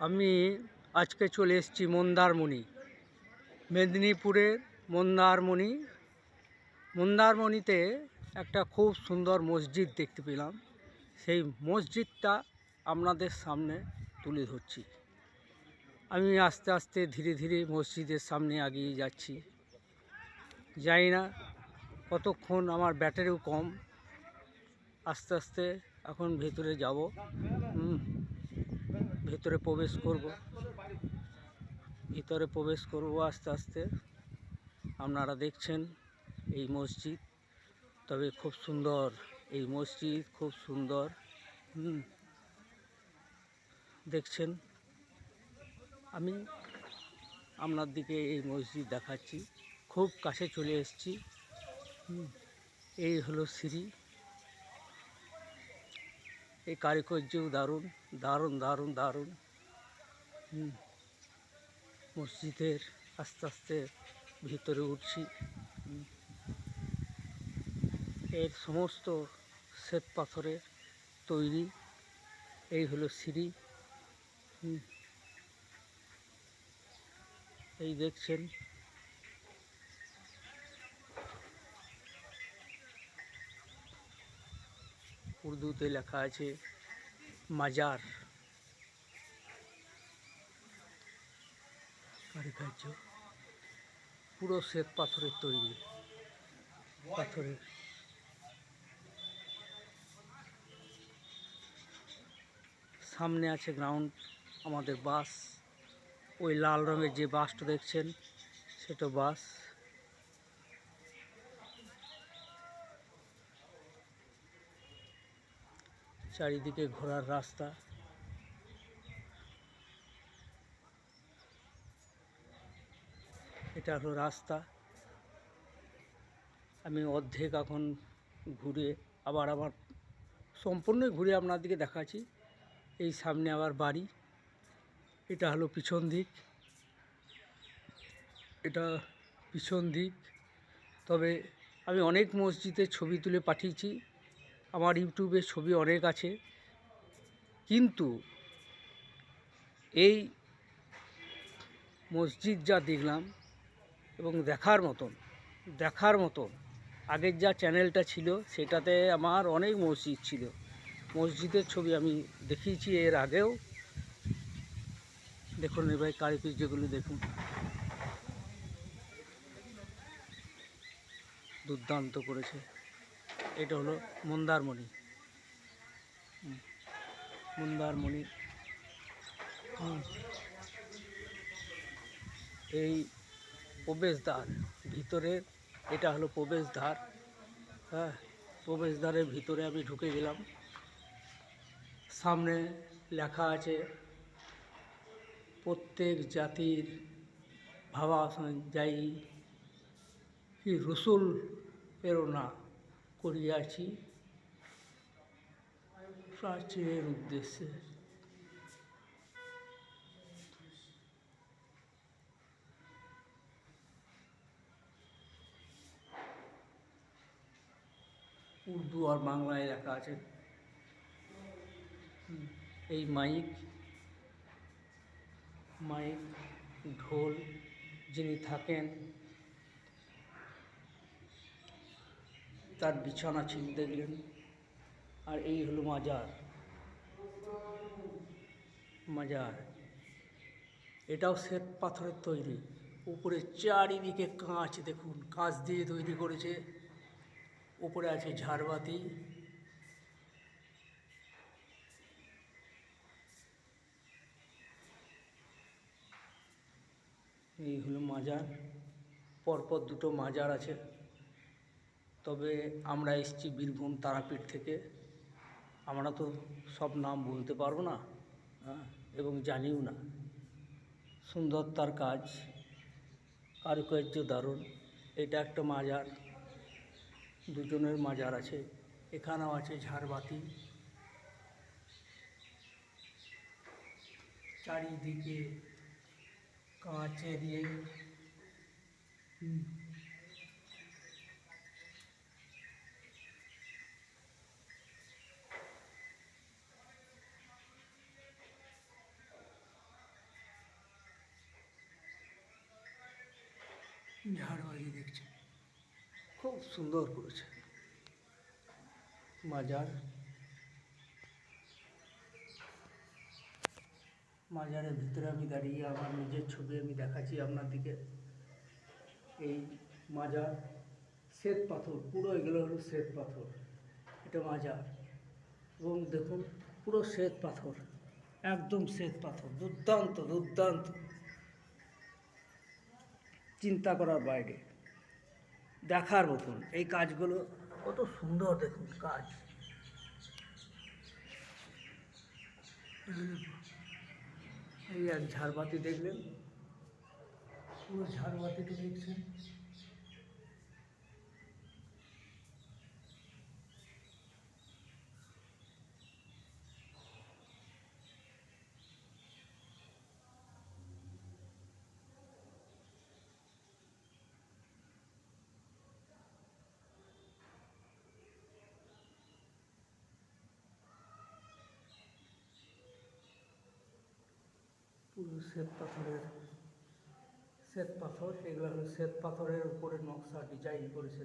আমি আজকে চলে এসেছি মন্দারমণি। মেদিনীপুরের মন্দারমণি। মন্দারমণিতে একটা খুব সুন্দর মসজিদ দেখতে পেলাম। সেই মসজিদটা আপনাদের সামনে তুলে ধরছি। আমি আস্তে আস্তে ধীরে ধীরে মসজিদের সামনে এগিয়ে যাচ্ছি। জানি না কতক্ষণ আমার ব্যাটারিও কম। আস্তে আস্তে এখন ভেতরে যাব। ভেতরে প্রবেশ করব। ভিতরে প্রবেশ করব আস্তে আস্তে। আপনারা দেখছেন এই মসজিদ। তবে খুব সুন্দর। এই মসজিদ খুব সুন্দর। দেখছেন? আমি আপনার দিকে এই মসজিদ দেখাচ্ছি। খুব কাছে চলে এসেছি। এই হলো সিঁড়ি। এই কারুকার্যও দারুণ দারুণ দারুণ দারুণ। মসজিদের আস্তে আস্তে ভিতরে উঠছি। এর সমস্ত শ্বেত পাথরের তৈরি। এই হলো সিঁড়ি। এই দেখছেন উর্দুতে লেখা আছে, মাজার। কারুকার্য? পুরো শ্বেত পাথরের তৈরি, পাথরের। সামনে আছে গ্রাউন্ড আমাদের বাস। ওই লাল রঙের যে বাসটা দেখছেন, সেটা বাস। চারিদিকে ঘোরার রাস্তা। এটা হলো রাস্তা। আমি অর্ধেক এখন ঘুরে আবার আবার সম্পূর্ণই ঘুরে আপনাদেরকে দেখাচ্ছি। এই সামনে আবার বাড়ি। এটা হলো পিছন দিক। এটা পিছন দিক। তবে আমি অনেক মসজিদের ছবি তুলে পাঠিয়েছি। আমার ইউটিউবে ছবি অনেক আছে। কিন্তু এই মসজিদ যা দেখলাম এবং দেখার মতন দেখার মতন, আগের যা চ্যানেলটা ছিল সেটাতে আমার অনেক মসজিদ ছিল। মসজিদের ছবি আমি দেখিয়েছি এর আগেও। দেখুন এ ভাই এবার কারিকুর্যগুলো দেখুন। দুর্দান্ত করেছে। এটা হলো মন্দারমণি। মন্দারমণি। এই প্রবেশদ্বার ভিতরের এটা হলো প্রবেশদ্বার। হ্যাঁ প্রবেশদ্বারের ভিতরে আমি ঢুকে গেলাম। সামনে লেখা আছে, প্রত্যেক জাতির ভাবাসন যাই, কি রসুল প্রেরণা করিয়াছি প্রাচীনের উদ্দেশ্যে। উর্দু আর বাংলায় লেখা আছে। এই মাইক মাইক ঢোল যিনি থাকেন তার বিছানা ছিল দেখলেন। আর এই হলো মাজার। মাজার। এটাও শ্বেত পাথরের তৈরি। উপরে চারিদিকে কাঁচ, দেখুন, কাঁচ দিয়ে তৈরি করেছে। উপরে আছে ঝাড়বাতি। এই হলো মাজার। পরপর দুটো মাজার আছে। তবে আমরা এসেছি বীরভূম তারাপীঠ থেকে। আমরা তো সব নাম বলতে পারব না হ্যাঁ এবং জানিও না। সুন্দর তার কাজ, কারুকার্য দারুণ। এটা একটা মাজার, দুজনের মাজার আছে, এখানেও আছে ঝাড়বাতি। চারিদিকে কাঁচে দিয়ে হুম, ঝাড়বাজি দেখছে। খুব সুন্দর করেছে। মাজার। মাজারের ভিতরে আমি দাঁড়িয়ে আমার নিজের ছবি আমি দেখাচ্ছি আপনার দিকে। এই মাজার শ্বেত পাথর পুরো এগুলো হলো শ্বেত পাথর। এটা মাজার। এবং দেখুন পুরো শ্বেত পাথর একদম শ্বেত পাথর দুর্দান্ত দুর্দান্ত। চিন্তা করার বাইরে। দেখার মতন। এই কাজগুলো কত সুন্দর দেখুন কাজ। এই এক ঝাড়বাতি দেখলেন? পুরো ঝাড়বাতিটা দেখছেন পুরো শ্বেত পাথরের শ্বেত পাথর হলো শ্বেত পাথরের উপরে নকশা ডিজাইন করেছে।